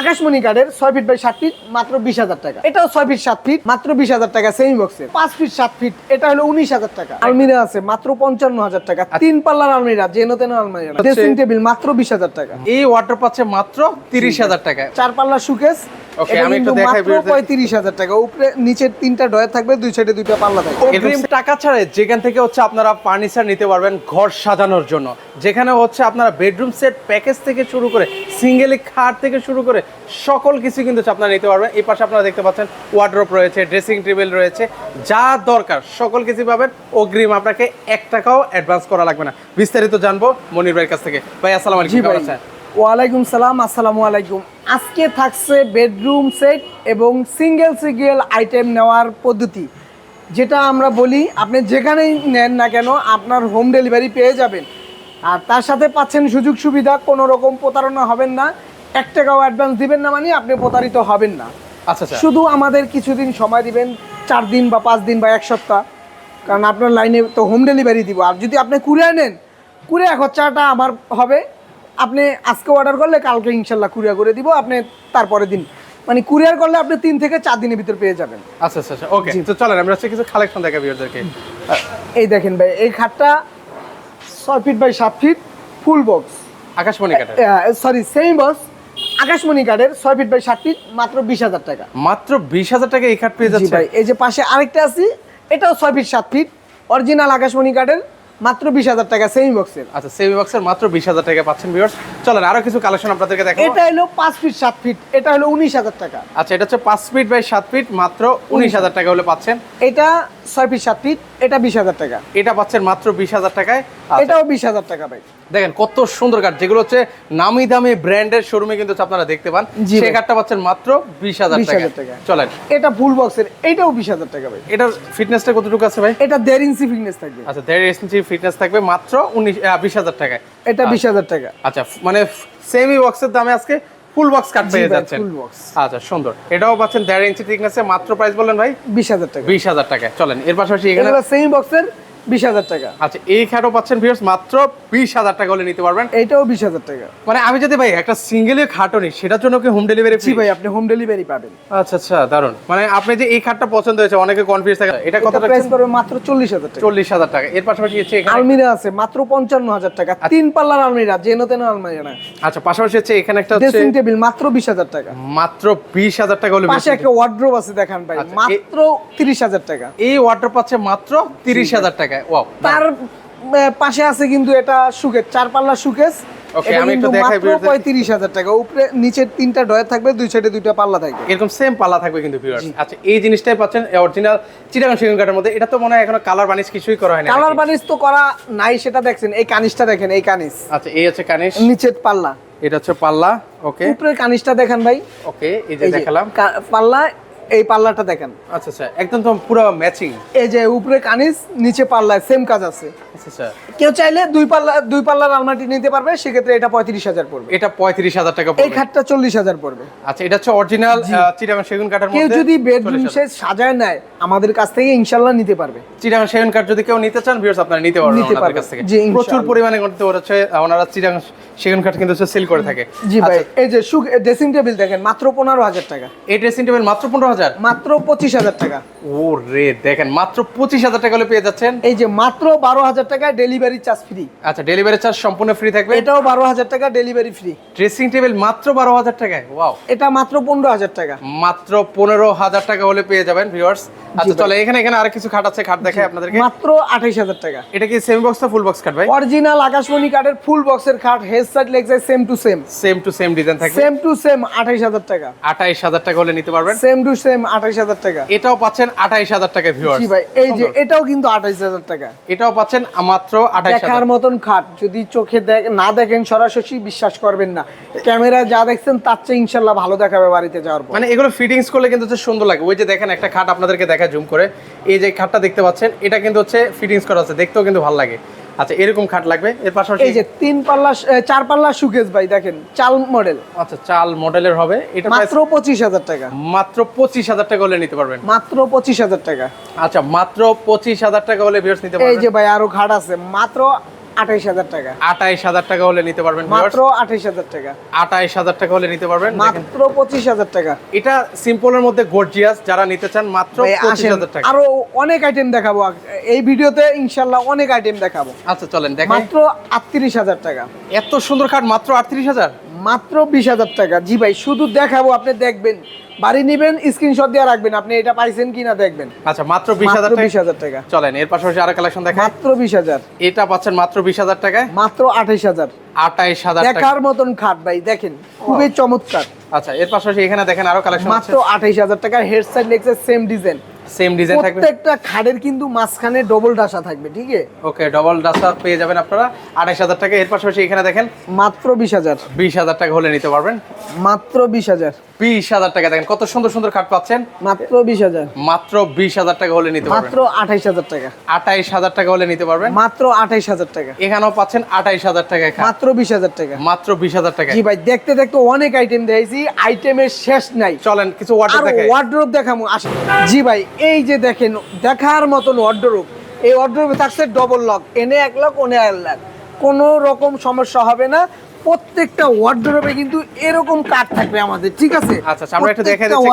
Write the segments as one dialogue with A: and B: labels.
A: আকাশমণি কাঠের ছয় ফিট বাই সাত ফিট মাত্র বিশ হাজার টাকা। এটাও ছয় ফিট সাত ফিট মাত্র বিশ হাজার টাকা সেমি বক্সে পাঁচ ফিট সাত ফিট এটা হলো উনিশ হাজার টাকা। আলমিরা আছে মাত্র পঞ্চান্ন হাজার টাকা। তিন পাল্লার আলমিরা যেন তেন আলমিরা। ড্রেসিং টেবিল মাত্র বিশ হাজার টাকা।
B: এই ওয়াটার পাচ্ছে মাত্র তিরিশ হাজার টাকা
A: চার পাল্লার এটা
B: আমি একটু দেখাই
A: মাত্র
B: ভিউয়ারদের।
A: পঁয়ত্রিশ হাজার টাকা। উপরে নিচের তিনটা ডয়ার থাকবে দুই সাইডে দুইটা পাল্লা থাকবে।
B: অগ্রিম টাকা ছাড়াই যেখান থেকে হচ্ছে আপনারা ফার্নিচার নিতে পারবেন ঘর সাজানোর জন্য। যেখানে হচ্ছে আপনারা বেডরুম সেট প্যাকেজ থেকে শুরু করে সিঙ্গেলি খাট থেকে শুরু করে সকল কিছু কিন্তু আপনারা নিতে পারবেন। এই পাশে আপনারা দেখতে পাচ্ছেন ওয়ার্ড্রপ রয়েছে ড্রেসিং টেবিল রয়েছে। যা দরকার সকল কিছু পাবেন। অগ্রিম আপনাকে এক টাকাও অ্যাডভান্স করা লাগবে না। বিস্তারিত জানব মনির ভাইয়ের কাছ থেকে। ভাই আসসালাম আলাইকুম?
A: ওয়ালাইকুম সালাম আসসালামু আলাইকুম। আজকে থাকছে বেডরুম সেট এবং সিঙ্গেল সিঙ্গেল আইটেম নেওয়ার পদ্ধতি। যেটা আমরা বলি আপনি যেখানেই নেন না কেন আপনার হোম ডেলিভারি পেয়ে যাবেন। আর তার সাথে পাচ্ছেন সুযোগ সুবিধা কোনো রকম প্রতারণা হবেন না। এক টাকাও অ্যাডভান্স দিবেন না মানে আপনি প্রতারিত হবেন না।
B: আচ্ছা আচ্ছা।
A: শুধু আমাদের কিছুদিন সময় দিবেন চার দিন বা পাঁচ দিন বা এক সপ্তাহ। কারণ আপনার লাইনে তো হোম ডেলিভারি দিব। আর যদি আপনি কুরিয়ার নেন কুরিয়ার খরচাটা আমার হবে আপনি আজকে অর্ডার করলে কালকে ইনশাল্লাহ কুরিয়ার করে দিব আপনি তারপরে দিন। মানে কুরিয়ার করলে আপনি তিন থেকে চার দিনের ভিতর পেয়ে যাবেন।
B: আচ্ছা আচ্ছা আচ্ছা ওকে তো চলেন আমরা হচ্ছে কিছু কালেকশন দেখাবি ওদেরকে
A: এই দেখেন ভাই এই খাটটা ছয় ফিট বাই সাত ফিট ফুল বক্স
B: আকাশমণি কাঠের?
A: সরি সেম বক্স আকাশমণি কাঠের ছয় ফিট বাই সাত ফিট মাত্র বিশ হাজার টাকা।
B: মাত্র বিশ হাজার টাকা এই খাট পেয়ে যাচ্ছে?
A: ভাই এই যে পাশে আরেকটা আছে এটাও ছয় ফিট সাত ফিট অরিজিনাল আকাশমণি কাঠের। মাত্র বিশ হাজার টাকা সেমি বক্সের
B: আচ্ছা সেমি বক্সের মাত্র বিশ হাজার টাকা পাচ্ছেন ভিউয়ার্স চলেন আরও কিছু কালেকশন আপনাদেরকে দেখাবো।
A: এটা হলো পাঁচ ফিট সাত ফিট এটা হলো উনিশ হাজার টাকা।
B: আচ্ছা এটা হচ্ছে পাঁচ ফিট বাই সাত ফিট মাত্র উনিশ হাজার টাকা হলে পাচ্ছেন।
A: এটা ছয় ফিট সাত ফিট এটা বিশ হাজার টাকা।
B: এটা পাচ্ছেন মাত্র বিশ হাজার টাকায়। আচ্ছা,
A: এটাও বিশ হাজার টাকা ভাই।
B: দেখেন কত সুন্দর কাঠ যেগুলো হচ্ছে নামি দামি ব্র্যান্ডের শোরুমে কিন্তু আপনারা দেখতে পান। সেই কাঠটা পাচ্ছেন মাত্র বিশ হাজার টাকা।
A: টাকা।
B: চলেন।
A: এটা ফুল বক্সের এটাও বিশ হাজার টাকা ভাই।
B: এটার ফিটনেসটা কতটুকু আছে ভাই?
A: এটা দেড় ইঞ্চি ফিটনেস থাকবে।
B: আচ্ছা দেড় ইঞ্চি ফিটনেস থাকবে মাত্র উনিশ বিশ হাজার টাকায়।
A: এটা বিশ হাজার টাকা।
B: আচ্ছা মানে সেমি বক্সের দামে আজকে ফুল বক্স কাট পেয়ে যাচ্ছেন।
A: full box।
B: আচ্ছা সুন্দর। এটাও পাচ্ছেন দেড় ইঞ্চি থিকনেসে মাত্র প্রাইস বললেন ভাই?
A: বিশ হাজার টাকা।
B: বিশ হাজার টাকায়। চলেন এর পাশাপাশি এখানে
A: সেমি বক্সের বিশ হাজার টাকা।
B: আচ্ছা এই খাটও পাচ্ছেন ভিউয়ার্স মাত্র বিশ হাজার টাকা হলে নিতে পারবেন।
A: এইটাও বিশ হাজার টাকা।
B: মানে আমি যদি ভাই একটা সিঙ্গেলে খাটও নিই সেটার জন্য কি হোম ডেলিভারি
A: জি ভাই আপনি হোম ডেলিভারি পাবেন।
B: আচ্ছা আচ্ছা দারুণ মানে আপনি যে এই খাটটা পছন্দ হয়েছে অনেকে কনফিউজ থাকে এটা কত
A: প্রাইস পড়বে মাত্র চল্লিশ হাজার টাকা।
B: চল্লিশ হাজার টাকা। এর পাশাপাশি হচ্ছে
A: আলমিরা আছে মাত্র পঞ্চান্ন হাজার টাকা। তিন পাল্লার আলমিরা যেন তেন আলমিরা না।
B: আচ্ছা পাশাপাশি হচ্ছে এখানে একটা
A: ড্রেসিং টেবিল মাত্র বিশ হাজার টাকা।
B: মাত্র বিশ হাজার টাকা হলে
A: পাশে একটা ওয়ার্ড্রোব আছে দেখান ভাই।
B: আচ্ছা,
A: মাত্র তিরিশ হাজার টাকা।
B: এই ওয়াটার পাচ্ছে মাত্র তিরিশ হাজার টাকায় ওয়াও
A: তার পাশে আছে কিন্তু এটা সুকেস চার পাল্লা সুকেস এটা
B: আমি একটু দেখাই।
A: পঁয়ত্রিশ হাজার টাকা। উপরে নিচের তিনটা ডয়ার থাকবে দুই সাইডে দুইটা পাল্লা থাকবে।
B: এরকম সেম পাল্লা থাকবে কিন্তু ভিউয়ার্স। আচ্ছা এই জিনিসটাই পাচ্ছেন অরিজিনাল চিটাগাং সেগুন কাঠের মধ্যে। এটা তো মনে হয় এখনও কালার বানিশ কিছুই করা হয়নি
A: কালার? বানিশ তো করা নাই সেটা দেখছেন। এই কানিসটা দেখেন এই কানিস
B: আচ্ছা এই হচ্ছে কানিশ।
A: নিচের পাল্লা।
B: এটা হচ্ছে পাল্লা ওকে
A: উপরের কানিসটা দেখেন ভাই।
B: ওকে এই যে দেখালাম।
A: পাল্লা এই পাল্লাটা দেখেন।
B: আচ্ছা আচ্ছা একদম তো পুরো ম্যাচিং
A: এই যে উপরে কানিস নিচে পাল্লায় সেম কাজ আছে।
B: আচ্ছা আচ্ছা।
A: কেউ চাইলে দুই পাল্লা দুই পাল্লার আলমাটি নিতে পারবে সেক্ষেত্রে এটা পঁয়ত্রিশ হাজার পড়বে।
B: এটা পঁয়ত্রিশ হাজার টাকা
A: এই খাটটা চল্লিশ হাজার পড়বে।
B: আচ্ছা এটা হচ্ছে অরিজিনাল চিটাগাং সেগুন কাঠের
A: কেউ যদি বেডরুম সে সাজায় নেয় আমাদের কাছ থেকে ইনশাল্লাহ নিতে পারবে।
B: চিটাগাং সেগুন কাঠ যদি কেউ নিতে চান ভিউয়ার্স আপনারা নিতে পারবেন ওনাদের কাছ থেকে। প্রচুর পরিমাণে করতে হচ্ছে ওনারা চিটাগাং সেগুন কাঠ কিন্তু সেল করে থাকে।
A: জি ভাই
B: আচ্ছা,
A: এই যে সুখ ড্রেসিং টেবিল দেখেন মাত্র পনেরো হাজার টাকা।
B: এই ড্রেসিং টেবিল মাত্র পনেরো হাজার?
A: মাত্র পঁচিশ হাজার টাকা।
B: ও রে দেখেন মাত্র পঁচিশ হাজার টাকা হলে পেয়ে যাচ্ছেন।
A: এই যে মাত্র বারো হাজার টাকা ডেলিভারি চার্জ ফ্রি
B: আচ্ছা ডেলিভারি চার্জ সম্পূর্ণ ফ্রি থাকবে?
A: এটাও বারো হাজার টাকা ডেলিভারি ফ্রি
B: ড্রেসিং টেবিল মাত্র বারো হাজার টাকায়? ওয়াও
A: এটা মাত্র পনেরো হাজার টাকা।
B: মাত্র পনেরো হাজার টাকা হলে পেয়ে যাবেন ভিউয়ার্স আচ্ছা। চলে এখানে এখানে আর কিছু খাট আছে খাট দেখাই আপনাদেরকে।
A: মাত্র আঠাইশ হাজার টাকা।
B: এটা কি সেমি বক্স না ফুল বক্স খাট ভাই?
A: অরিজিনাল আকাশমণি কাঠের ফুল বক্সের খাট head side leg side same to same
B: same to same design থাকবে।
A: সেম টু সেম আঠাইশ হাজার টাকা।
B: আঠাইশ হাজার টাকা হলে নিতে পারবেন।
A: সেম টু সেম আঠাইশ হাজার টাকা।
B: এটাও পাচ্ছেন আঠাইশ হাজার টাকা ভিউয়ার্স
A: জি ভাই এই যে এটাও কিন্তু আঠাইশ হাজার টাকা।
B: এটাও পাচ্ছেন মাত্র আঠাইশ
A: দেখার মতন খাট যদি চোখে না দেখেন সরাসরি বিশ্বাস করবেন না। ক্যামেরা যা দেখছেন তার চেয়ে ইনশাল্লাহ ভালো দেখাবে বাড়িতে যাওয়ার পর।
B: মানে এগুলো ফিটিংস করলে কিন্তু হচ্ছে সুন্দর লাগে। ওই যে দেখেন একটা খাট আপনাদেরকে দেখা জুম করে। এই যে খাটটা দেখতে পাচ্ছেন এটা কিন্তু হচ্ছে ফিটিংস করা আছে। দেখতেও কিন্তু ভালো লাগে। আচ্ছা এরকম খাট লাগবে? এর পাশাপাশি
A: এই যে তিন পাল্লা চার পাল্লা সুকেস ভাই দেখেন চাল মডেল
B: আচ্ছা চাল মডেলের হবে। এটা
A: মাত্র পঁচিশ হাজার টাকা।
B: মাত্র পঁচিশ হাজার টাকা হলে নিতে পারবেন।
A: মাত্র পঁচিশ হাজার টাকা।
B: আচ্ছা মাত্র পঁচিশ হাজার টাকা হলে ভিউয়ার্স নিতে
A: এই
B: পারবেন।
A: যে ভাই আরও খাট আছে। মাত্র আঠাইশ হাজার টাকা।
B: আঠাইশ হাজার টাকা হলে নিতে পারবেন
A: মাত্র আঠাইশ হাজার টাকা।
B: আঠাইশ হাজার টাকা হলে নিতে পারবেন।
A: মাত্র পঁচিশ হাজার টাকা।
B: এটা সিম্পলের মধ্যে গর্জিয়াস যারা নিতে চান মাত্র পঁচিশ হাজার টাকা।
A: আরও অনেক আইটেম দেখাবো। এই ভিডিওতে ইনশাল্লাহ অনেক আইটেম দেখাবো।
B: আচ্ছা চলেন দেখেন।
A: মাত্র আটত্রিশ হাজার টাকা।
B: এত সুন্দর খাট মাত্র আটত্রিশ হাজার?
A: মাত্র বিশ হাজার টাকা। জি ভাই শুধু দেখাবো আপনি দেখবেন। বাড়ি নিবেন স্ক্রিনশট দিয়ে রাখবেন। আপনি এটা পাইছেন কিনা দেখবেন।
B: আচ্ছা মাত্র বিশ হাজার
A: বিশ
B: টাকা?
A: হাজার টাকা।
B: চলেন এর পাশাপাশি আরও কালেকশন দেখেন
A: মাত্র বিশ হাজার।
B: এটা পাচ্ছেন মাত্র বিশ হাজার টাকায়?
A: মাত্র আঠাইশ হাজার।
B: আঠাইশ হাজার টাকা।
A: দেখার মতন খাট ভাই দেখেন খুবই চমৎকার।
B: আচ্ছা এর পাশাপাশি এখানে দেখেন আরও কালেকশন
A: মাত্র আঠাইশ হাজার টাকার হেড সাইড লেগছে সেম ডিজাইন
B: সেম ডিজাইন থাকবে।
A: প্রত্যেকটা খাটের কিন্তু মাঝখানে ডবল ডাসা থাকবে ঠিক আছে?
B: ওকে ডবল ডাস্টার পেয়ে যাবেন আপনারা আঠাইশ হাজার টাকা। এর পাশাপাশি এখানে দেখেন
A: মাত্র বিশ হাজার।
B: বিশ হাজার টাকা হলে নিতে পারবেন।
A: মাত্র বিশ হাজার।
B: বিশ হাজার টাকা দেখেন কত সুন্দর সুন্দর খাট পাচ্ছেন।
A: মাত্র বিশ হাজার।
B: মাত্র বিশ হাজার টাকা হলে নিতে পারবেন।
A: মাত্র আঠাইশ হাজার টাকা।
B: আঠাইশ হাজার টাকা হলে নিতে পারবেন।
A: মাত্র আঠাইশ হাজার টাকা।
B: এখানেও পাচ্ছেন আঠাইশ হাজার টাকায়
A: মাত্র বিশ হাজার টাকা।
B: মাত্র বিশ হাজার টাকা।
A: জি ভাই দেখতে দেখতে অনেক আইটেম দিয়েছি আইটেমের শেষ নাই।
B: চলেন কিছু
A: আর
B: ওয়ার্ডার দেখে
A: দেখামু আসেন। জি ভাই এই যে দেখেন দেখার মতন ওয়ার্ড্রোব এই ওয়ার্ড্রোবে থাকছে ডবল লক এনে এক লক ওনে এক লাখ কোনো রকম সমস্যা হবে না। প্রত্যেকটা ওয়ার্ড্রোবে কিন্তু এরকম কাঠ থাকবে আমাদের ঠিক আছে?
B: আচ্ছা, আচ্ছা, আমরা একটু দেখে দিচ্ছি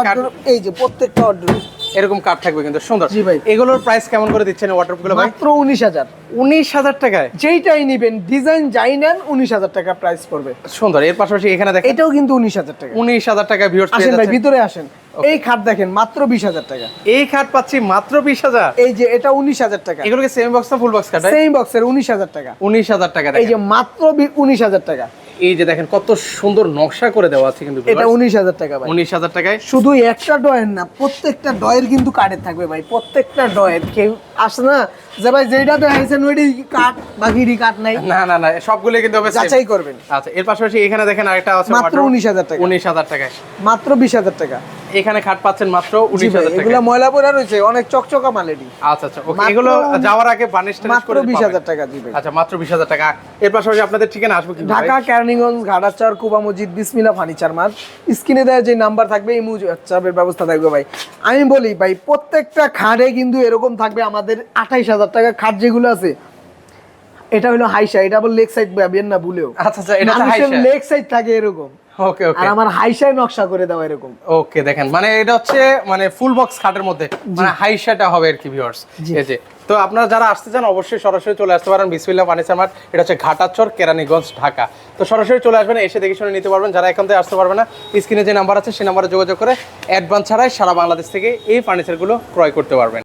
A: এই যে প্রত্যেকটা ওয়ার্ড্রোব
B: এরকম কাঠ থাকবে কিন্তু সুন্দর।
A: জি ভাই।
B: এগুলোর প্রাইস কেমন করে দিচ্ছেন ওয়াটারগুলো
A: মাত্র উনিশ হাজার।
B: উনিশ হাজার টাকায়?
A: যেইটাই নিবেন ডিজাইন যাই নেন উনিশ হাজার টাকা প্রাইস পড়বে।
B: সুন্দর এর পাশাপাশি এখানে দেখেন
A: এটাও কিন্তু উনিশ হাজার টাকা।
B: উনিশ হাজার টাকা ভিউয়ার্স
A: আসেন ভাই ভিতরে আসেন। এই খাট দেখেন মাত্র বিশ হাজার টাকা।
B: এই খাট পাচ্ছি মাত্র বিশ হাজার।
A: এই যে এটা উনিশ হাজার টাকা।
B: এগুলো কি সেম বক্স না ফুল বক্স কাট
A: সেম বক্সের উনিশ হাজার টাকা।
B: উনিশ হাজার টাকা
A: এই যে মাত্র উনিশ হাজার টাকা।
B: এই যে দেখেন কত সুন্দর নকশা করে দেওয়া আছে কিন্তু
A: এটা উনিশ হাজার টাকা ভাই।
B: উনিশ হাজার টাকায়।
A: শুধু একটা ডয়ের না প্রত্যেকটা ডয়ের কিন্তু কার্ডে থাকবে ভাই প্রত্যেকটা ডয়ের। কেউ আসে না যে ভাই যেটা দেখাইছেন ওইটি কাঠ বাকিরই কাঠ নাই?
B: না না না সবগুলো কিন্তু হবে।
A: যাচাই করবেন।
B: আচ্ছা এর পাশাপাশি এখানে দেখেন আরেকটা আছে
A: মাত্র 19,000 টাকা।
B: উনিশ হাজার টাকায়।
A: মাত্র বিশ হাজার টাকা।
B: এখানে খাট পাচ্ছেন মাত্র
A: জি
B: উনিশ
A: ভাই
B: হাজার
A: এগুলো ময়লা পড়া রয়েছে অনেক চকচকা মালেরই।
B: আচ্ছা আচ্ছা ওকে এগুলো যাওয়ার আগে বানিশ
A: মাত্র টাকা
B: আচ্ছা মাত্র বিশ হাজার টাকা। এর পাশাপাশি আপনাদের ঠিকানা আসবে কি
A: ঢাকা কেরানীগঞ্জ ঘাটাচার কুবা মসজিদ বিসমিলা ফার্নিচার মার্ট স্ক্রিনে দেওয়া যে নাম্বার থাকবে এই চাপের ব্যবস্থা থাকবে ভাই। আমি বলি ভাই প্রত্যেকটা খাটে কিন্তু এরকম থাকবে আমাদের আঠাইশ হাজার টাকা খাট যেগুলো আছে এটা হলো হাইসা এটা আবার লেগ সাইড ভাবেন না ভুলেও।
B: আচ্ছা আচ্ছা এটা হাইসা
A: লেগ সাইড থাকে এরকম।
B: ওকে ওকে
A: আর আমার হাইসায় নকশা করে দেওয়া এরকম।
B: ওকে দেখেন মানে এটা হচ্ছে মানে ফুল বক্স খাটের মধ্যে মানে হাইশাটা হবে আর কি ভিউয়ার্স এই যে তো আপনারা যারা আসতে চান অবশ্যই সরাসরি চলে আসতে পারেন বিসমিল্লাহ ফার্নিচার মার্ট এটা হচ্ছে ঘাটাচর কেরানীগঞ্জ ঢাকা। তো সরাসরি চলে আসবেন এসে দেখে শুনে নিতে পারবেন যারা এখান থেকে আসতে পারবে না স্ক্রিনে যে নাম্বার আছে সেই নাম্বারে যোগাযোগ করে অ্যাডভান্স ছাড়াই সারা বাংলাদেশ থেকে এই ফার্নিচারগুলো ক্রয় করতে পারবেন।